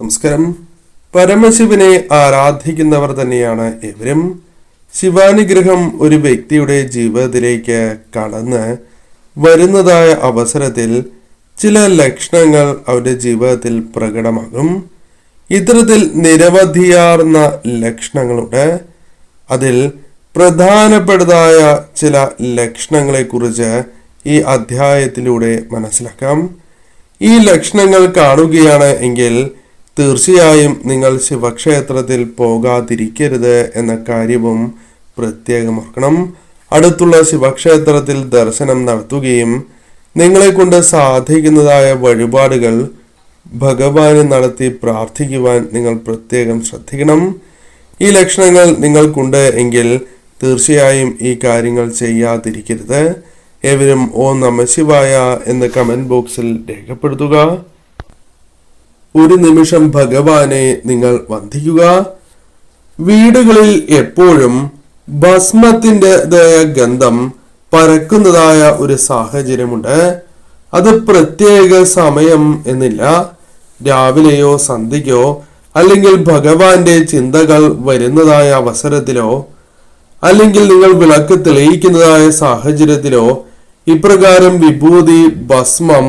നമസ്കാരം. പരമശിവനെ ആരാധിക്കുന്നവർ തന്നെയാണ് ഇവരും. ശിവാനുഗ്രഹം ഒരു വ്യക്തിയുടെ ജീവിതത്തിലേക്ക് കടന്ന് വരുന്നതായ അവസരത്തിൽ ചില ലക്ഷണങ്ങൾ അവരുടെ ജീവിതത്തിൽ പ്രകടമാകും. ഇത്തരത്തിൽ നിരവധിയാർന്ന ലക്ഷണങ്ങളുണ്ട്. അതിൽ പ്രധാനപ്പെട്ടതായ ചില ലക്ഷണങ്ങളെക്കുറിച്ച് ഈ അധ്യായത്തിലൂടെ മനസ്സിലാക്കാം. ഈ ലക്ഷണങ്ങൾ കാണുകയാണ് എങ്കിൽ തീർച്ചയായും നിങ്ങൾ ശിവക്ഷേത്രത്തിൽ പോകാതിരിക്കരുത് എന്ന കാര്യവും പ്രത്യേകം ഓർക്കണം. അടുത്തുള്ള ശിവക്ഷേത്രത്തിൽ ദർശനം നടത്തുകയും നിങ്ങളെ കൊണ്ട് സാധിക്കുന്നതായ വഴിപാടുകൾ ഭഗവാന് നടത്തി പ്രാർത്ഥിക്കുവാൻ നിങ്ങൾ പ്രത്യേകം ശ്രദ്ധിക്കണം. ഈ ലക്ഷണങ്ങൾ നിങ്ങൾക്കുണ്ട് എങ്കിൽ തീർച്ചയായും ഈ കാര്യങ്ങൾ ചെയ്യാതിരിക്കരുത്. ഏവരും ഓ നമശിവായ എന്ന് കമന്റ് ബോക്സിൽ രേഖപ്പെടുത്തുക. ഒരു നിമിഷം ഭഗവാനെ നിങ്ങൾ വന്ദിക്കുക. വീടുകളിൽ എപ്പോഴും ഭസ്മത്തിന്റെതായ ഗന്ധം പരക്കുന്നതായ ഒരു സാഹചര്യമുണ്ട്. അത് പ്രത്യേക സമയം എന്നില്ല. രാവിലെയോ സന്ധ്യയ്ക്കോ അല്ലെങ്കിൽ ഭഗവാന്റെ ചിന്തകൾ വരുന്നതായ അവസരത്തിലോ അല്ലെങ്കിൽ നിങ്ങൾ വിളക്ക് തെളിയിക്കുന്നതായ സാഹചര്യത്തിലോ ഇപ്രകാരം വിഭൂതി ഭസ്മം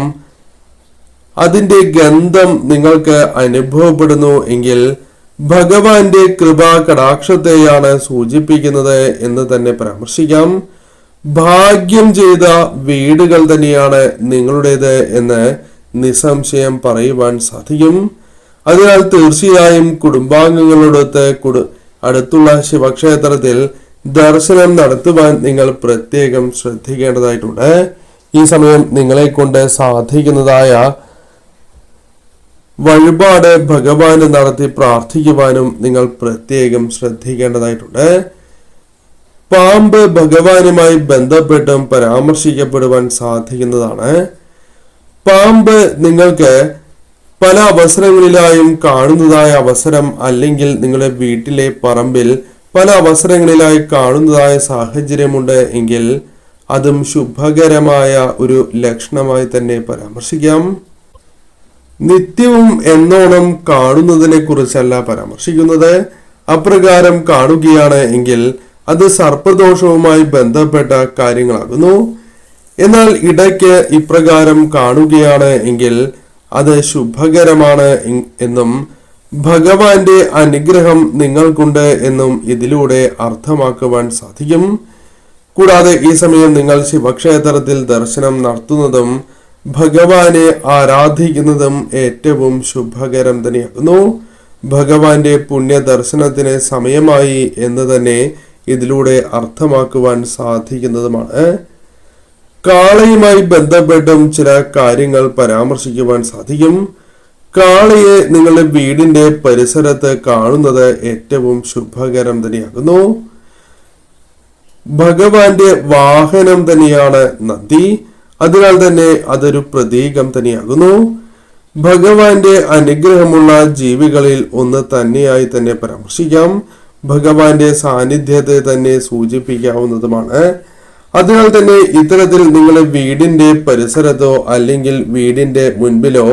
അതിന്റെ ഗന്ധം നിങ്ങൾക്ക് അനുഭവപ്പെടുന്നു എങ്കിൽ ഭഗവാന്റെ കൃപാ കടാക്ഷത്തെയാണ് സൂചിപ്പിക്കുന്നത് എന്ന് തന്നെ പരാമർശിക്കാം. ഭാഗ്യം ചെയ്ത വീടുകൾ തന്നെയാണ് നിങ്ങളുടേത് എന്ന് നിസ്സംശയം പറയുവാൻ സാധിക്കും. അതിനാൽ തീർച്ചയായും കുടുംബാംഗങ്ങളോടൊത്ത് കുടു അടുത്തുള്ള ശിവക്ഷേത്രത്തിൽ ദർശനം നടത്തുവാൻ നിങ്ങൾ പ്രത്യേകം ശ്രദ്ധിക്കേണ്ടതായിട്ടുണ്ട്. ഈ സമയം നിങ്ങളെ കൊണ്ട് സാധിക്കുന്നതായ വഴിപാട് ഭഗവാന് നടത്തി പ്രാർത്ഥിക്കുവാനും നിങ്ങൾ പ്രത്യേകം ശ്രദ്ധിക്കേണ്ടതായിട്ടുണ്ട്. പാമ്പ് ഭഗവാനുമായി ബന്ധപ്പെട്ടും പരാമർശിക്കപ്പെടുവാൻ സാധിക്കുന്നതാണ്. പാമ്പ് നിങ്ങൾക്ക് പല അവസരങ്ങളിലായും കാണുന്നതായ അവസരം അല്ലെങ്കിൽ നിങ്ങളുടെ വീട്ടിലെ പറമ്പിൽ പല അവസരങ്ങളിലായി കാണുന്നതായ സാഹചര്യമുണ്ട് എങ്കിൽ അതും ശുഭകരമായ ഒരു ലക്ഷണമായി തന്നെ പരാമർശിക്കാം. നിത്യവും എന്നോണം കാണുന്നതിനെ കുറിച്ചല്ല പരാമർശിക്കുന്നത്. അപ്രകാരം കാണുകയാണ് എങ്കിൽ അത് സർപ്പദോഷവുമായി ബന്ധപ്പെട്ട കാര്യങ്ങളാകുന്നു. എന്നാൽ ഇടയ്ക്ക് ഇപ്രകാരം കാണുകയാണ് എങ്കിൽ അത് ശുഭകരമാണ് എന്നും ഭഗവാന്റെ അനുഗ്രഹം നിങ്ങൾക്കുണ്ട് എന്നും ഇതിലൂടെ അർത്ഥമാക്കുവാൻ സാധിക്കും. കൂടാതെ ഈ സമയം നിങ്ങൾ ശിവക്ഷേത്രത്തിൽ ദർശനം നടത്തുന്നതും ഭഗവാനെ ആരാധിക്കുന്നതും ഏറ്റവും ശുഭകരം തന്നെയാകുന്നു. ഭഗവാന്റെ പുണ്യ ദർശനത്തിന് സമയമായി എന്ന് തന്നെ ഇതിലൂടെ അർത്ഥമാക്കുവാൻ സാധിക്കുന്നതുമാണ്. കാളയുമായി ബന്ധപ്പെട്ടും ചില കാര്യങ്ങൾ പരാമർശിക്കുവാൻ സാധിക്കും. കാളയെ നിങ്ങളുടെ വീടിന്റെ പരിസരത്ത് കാണുന്നത് ഏറ്റവും ശുഭകരം തന്നെയാകുന്നു. ഭഗവാന്റെ വാഹനം തന്നെയാണ് നന്ദി. അതിനാൽ തന്നെ അതൊരു പ്രതീകം തന്നെയാകുന്നു. ഭഗവാന്റെ അനുഗ്രഹമുള്ള ജീവികളിൽ ഒന്ന് തന്നെയായി തന്നെ പരാമർശിക്കാം. ഭഗവാന്റെ സാന്നിധ്യത്തെ തന്നെ സൂചിപ്പിക്കാവുന്നതുമാണ്. അതിനാൽ തന്നെ ഇത്തരത്തിൽ നിങ്ങളുടെ വീടിന്റെ പരിസരത്തോ അല്ലെങ്കിൽ വീടിന്റെ മുൻപിലോ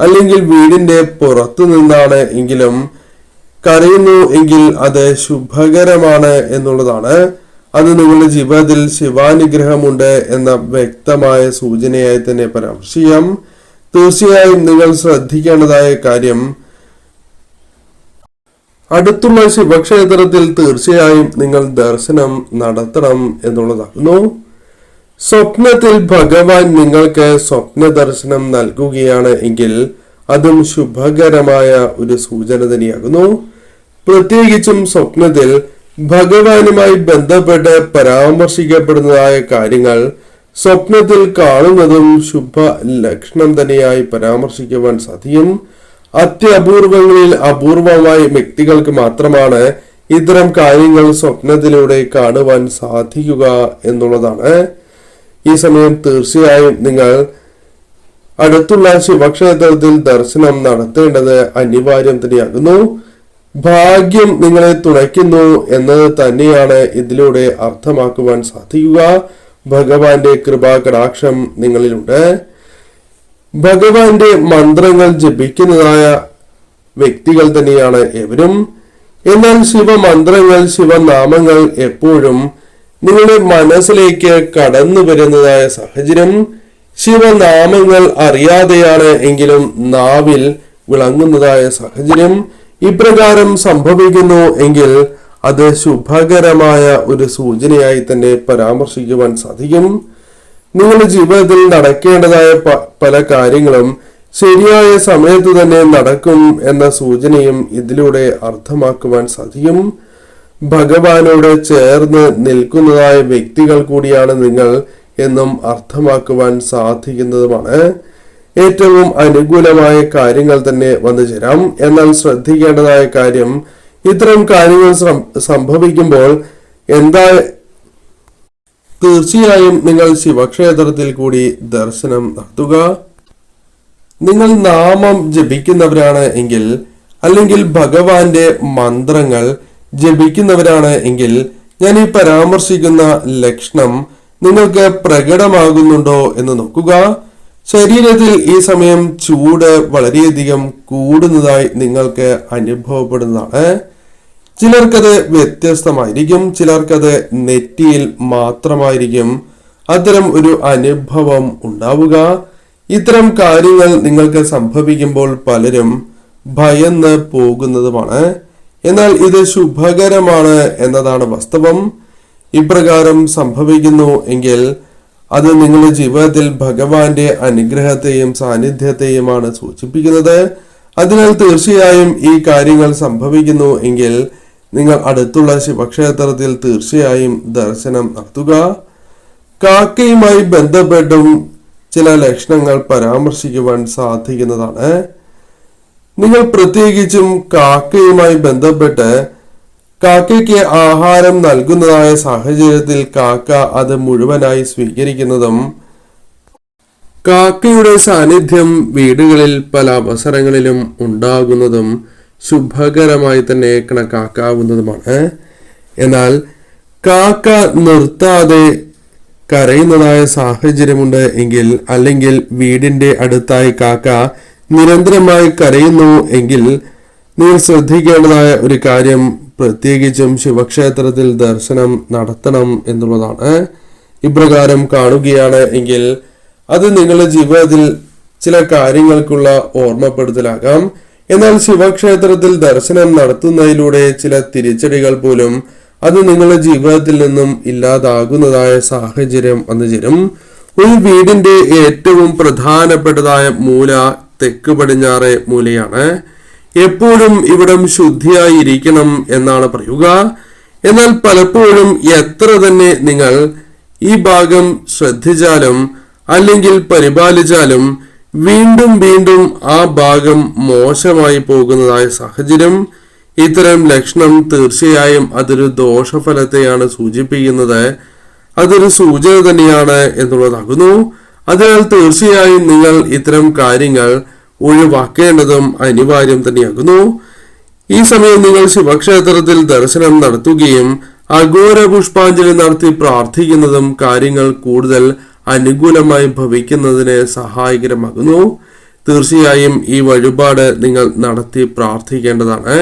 അല്ലെങ്കിൽ വീടിന്റെ പുറത്തു നിന്നാണ് എങ്കിലും കരയുന്നു എങ്കിൽ അത് ശുഭകരമാണ് എന്നുള്ളതാണ്. അത് നിങ്ങളുടെ ജീവിതത്തിൽ ശിവാനുഗ്രഹമുണ്ട് എന്ന വ്യക്തമായ സൂചനയായി തന്നെ പരാമർശിക്കാം തീർച്ചയായും നിങ്ങൾ ശ്രദ്ധിക്കേണ്ടതായ കാര്യം അടുത്തുള്ള ശിവക്ഷേത്രത്തിൽ തീർച്ചയായും നിങ്ങൾ ദർശനം നടത്തണം എന്നുള്ളതാകുന്നു. സ്വപ്നത്തിൽ ഭഗവാൻ നിങ്ങൾക്ക് സ്വപ്ന ദർശനം നൽകുകയാണ് എങ്കിൽ അതും ശുഭകരമായ ഒരു സൂചന തന്നെയാകുന്നു. പ്രത്യേകിച്ചും സ്വപ്നത്തിൽ ഭഗവാനുമായി ബന്ധപ്പെട്ട് പരാമർശിക്കപ്പെടുന്നതായ കാര്യങ്ങൾ സ്വപ്നത്തിൽ കാണുന്നതും ശുഭ ലക്ഷണം തന്നെയായി പരാമർശിക്കുവാൻ സാധിക്കും. അത്യപൂർവങ്ങളിൽ അപൂർവമായ വ്യക്തികൾക്ക് മാത്രമാണ് ഇത്തരം കാര്യങ്ങൾ സ്വപ്നത്തിലൂടെ കാണുവാൻ സാധിക്കുക എന്നുള്ളതാണ്. ഈ സമയം തീർച്ചയായും നിങ്ങൾ അടുത്തുള്ള ശിവക്ഷേത്രത്തിൽ ദർശനം നടത്തേണ്ടത് അനിവാര്യം തന്നെയാകുന്നു. ഭാഗ്യം നിങ്ങളെ തുണയ്ക്കുന്നു എന്നത് തന്നെയാണ് ഇതിലൂടെ അർത്ഥമാക്കുവാൻ സാധിക്കുക. ഭഗവാന്റെ കൃപാ കടാക്ഷം നിങ്ങളിലുണ്ട്. ഭഗവാന്റെ മന്ത്രങ്ങൾ ജപിക്കുന്നതായ വ്യക്തികൾ തന്നെയാണ് എവരും. എന്നാൽ ശിവമന്ത്രങ്ങൾ ശിവനാമങ്ങൾ എപ്പോഴും നിങ്ങളുടെ മനസ്സിലേക്ക് കടന്നു വരുന്നതായ സാഹചര്യം. ശിവനാമങ്ങൾ അറിയാതെയാണ് എങ്കിലും നാവിൽ വിളങ്ങുന്നതായ സാഹചര്യം. ഇപ്രകാരം സംഭവിക്കുന്നു എങ്കിൽ അത് ശുഭകരമായ ഒരു സൂചനയായി തന്നെ പരാമർശിക്കുവാൻ സാധിക്കും. നിങ്ങളുടെ ജീവിതത്തിൽ നടക്കേണ്ടതായ പല കാര്യങ്ങളും ശരിയായ സമയത്ത് തന്നെ നടക്കും എന്ന സൂചനയും ഇതിലൂടെ അർത്ഥമാക്കുവാൻ സാധിക്കും. ഭഗവാനോട് ചേർന്ന് നിൽക്കുന്നതായ വ്യക്തികൾ കൂടിയാണ് നിങ്ങൾ എന്നും അർത്ഥമാക്കുവാൻ സാധിക്കുന്നതുമാണ്. ഏറ്റവും അനുകൂലമായ കാര്യങ്ങൾ തന്നെ വന്നു ചേരാം. എന്നാൽ ശ്രദ്ധിക്കേണ്ടതായ കാര്യം ഇത്തരം കാര്യങ്ങൾ സംഭവിക്കുമ്പോൾ എന്താ തീർച്ചയായും നിങ്ങൾ ശിവക്ഷേത്രത്തിൽ കൂടി ദർശനം നടത്തുക. നിങ്ങൾ നാമം ജപിക്കുന്നവരാണ് എങ്കിൽ അല്ലെങ്കിൽ ഭഗവാന്റെ മന്ത്രങ്ങൾ ജപിക്കുന്നവരാണ് എങ്കിൽ ഞാൻ ഈ പരാമർശിക്കുന്ന ലക്ഷണം നിങ്ങൾക്ക് പ്രകടമാകുന്നുണ്ടോ എന്ന് നോക്കുക. ശരീരത്തിൽ ഈ സമയം ചൂട് വളരെയധികം കൂടുന്നതായി നിങ്ങൾക്ക് അനുഭവപ്പെടുന്നതാണ്. ചിലർക്കത് വ്യത്യസ്തമായിരിക്കും ചിലർക്കത് നെറ്റിയിൽ മാത്രമായിരിക്കും. അത്തരം ഒരു അനുഭവം ഉണ്ടാവുക. ഇത്തരം കാര്യങ്ങൾ നിങ്ങൾക്ക് സംഭവിക്കുമ്പോൾ പലരും ഭയന്ന് പോകുന്നതുമാണ്. എന്നാൽ ഇത് ശുഭകരമാണ് എന്നതാണ് വാസ്തവം. ഇപ്രകാരം സംഭവിക്കുന്നു എങ്കിൽ അത് നിങ്ങളുടെ ജീവിതത്തിൽ ഭഗവാന്റെ അനുഗ്രഹത്തെയും സാന്നിധ്യത്തെയുമാണ് സൂചിപ്പിക്കുന്നത്. അതിനാൽ തീർച്ചയായും ഈ കാര്യങ്ങൾ സംഭവിക്കുന്നു എങ്കിൽ നിങ്ങൾ അടുത്തുള്ള ശിവക്ഷേത്രത്തിൽ തീർച്ചയായും ദർശനം നടത്തുക. കാക്കയുമായി ബന്ധപ്പെട്ടും ചില ലക്ഷണങ്ങൾ പരാമർശിക്കുവാൻ സാധിക്കുന്നതാണ്. നിങ്ങൾ പ്രത്യേകിച്ചും കാക്കയുമായി ബന്ധപ്പെട്ട് കാക്കയ്ക്ക് ആഹാരം നൽകുന്നതായ സാഹചര്യത്തിൽ കാക്ക അത് മുഴുവനായി സ്വീകരിക്കുന്നതും കാക്കയുടെ സാന്നിധ്യം വീടുകളിൽ പല അവസരങ്ങളിലും ഉണ്ടാകുന്നതും ശുഭകരമായി തന്നെ കണക്കാക്കാവുന്നതുമാണ്. എന്നാൽ കാക്ക നിർത്താതെ കരയുന്നതായ സാഹചര്യമുണ്ട് എങ്കിൽ അല്ലെങ്കിൽ വീടിന്റെ അടുത്തായി കാക്ക നിരന്തരമായി കരയുന്നു എങ്കിൽ നീ ശ്രദ്ധിക്കേണ്ടതായ ഒരു കാര്യം പ്രത്യേകിച്ചും ശിവക്ഷേത്രത്തിൽ ദർശനം നടത്തണം എന്നുള്ളതാണ്. ഇപ്രകാരം കാണുകയാണ് എങ്കിൽ അത് നിങ്ങളുടെ ജീവിതത്തിൽ ചില കാര്യങ്ങൾക്കുള്ള ഓർമ്മപ്പെടുത്തലാകാം. എന്നാൽ ശിവക്ഷേത്രത്തിൽ ദർശനം നടത്തുന്നതിലൂടെ ചില തിരിച്ചടികൾ പോലും അത് നിങ്ങളുടെ ജീവിതത്തിൽ നിന്നും ഇല്ലാതാകുന്നതായ സാഹചര്യം വന്നു ചേരും. ഒരു വീടിന്റെ ഏറ്റവും പ്രധാനപ്പെട്ടതായ മൂല തെക്ക് പടിഞ്ഞാറ് മൂലയാണ്. എപ്പോഴും ഇവിടം ശുദ്ധിയായിരിക്കണം എന്നാണ് പറയുക. എന്നാൽ പലപ്പോഴും എത്ര തന്നെ നിങ്ങൾ ഈ ഭാഗം ശ്രദ്ധിച്ചാലും അല്ലെങ്കിൽ പരിപാലിച്ചാലും വീണ്ടും വീണ്ടും ആ ഭാഗം മോശമായി പോകുന്നതായ സാഹചര്യം ഇത്തരം ലക്ഷണം തീർച്ചയായും അതൊരു ദോഷഫലത്തെയാണ് സൂചിപ്പിക്കുന്നത്. അതൊരു സൂചന തന്നെയാണ് എന്നുള്ളതാകുന്നു. അതിനാൽ തീർച്ചയായും നിങ്ങൾ ഇത്തരം കാര്യങ്ങൾ ഒഴിവാക്കേണ്ടതും അനിവാര്യം തന്നെയാകുന്നു. ഈ സമയം നിങ്ങൾ ശിവക്ഷേത്രത്തിൽ ദർശനം നടത്തുകയും അഘോര പുഷ്പാഞ്ജലി നടത്തി പ്രാർത്ഥിക്കുന്നതും കാര്യങ്ങൾ കൂടുതൽ അനുകൂലമായി ഭവിക്കുന്നതിന് സഹായകരമാകുന്നു. തീർച്ചയായും ഈ വഴിപാട് നിങ്ങൾ നടത്തി പ്രാർത്ഥിക്കേണ്ടതാണ്.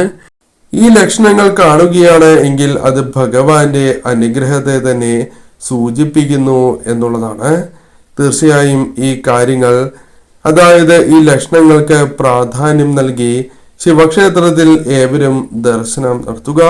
ഈ ലക്ഷണങ്ങൾ കാണുകയാണ് എങ്കിൽ അത് ഭഗവാന്റെ അനുഗ്രഹത്തെ തന്നെ സൂചിപ്പിക്കുന്നു എന്നുള്ളതാണ്. തീർച്ചയായും ഈ കാര്യങ്ങൾ അതായത് ഈ ലക്ഷണങ്ങൾക്ക് പ്രാധാന്യം നൽകി ശിവക്ഷേത്രത്തിൽ ഏവരും ദർശനം നടത്തുക.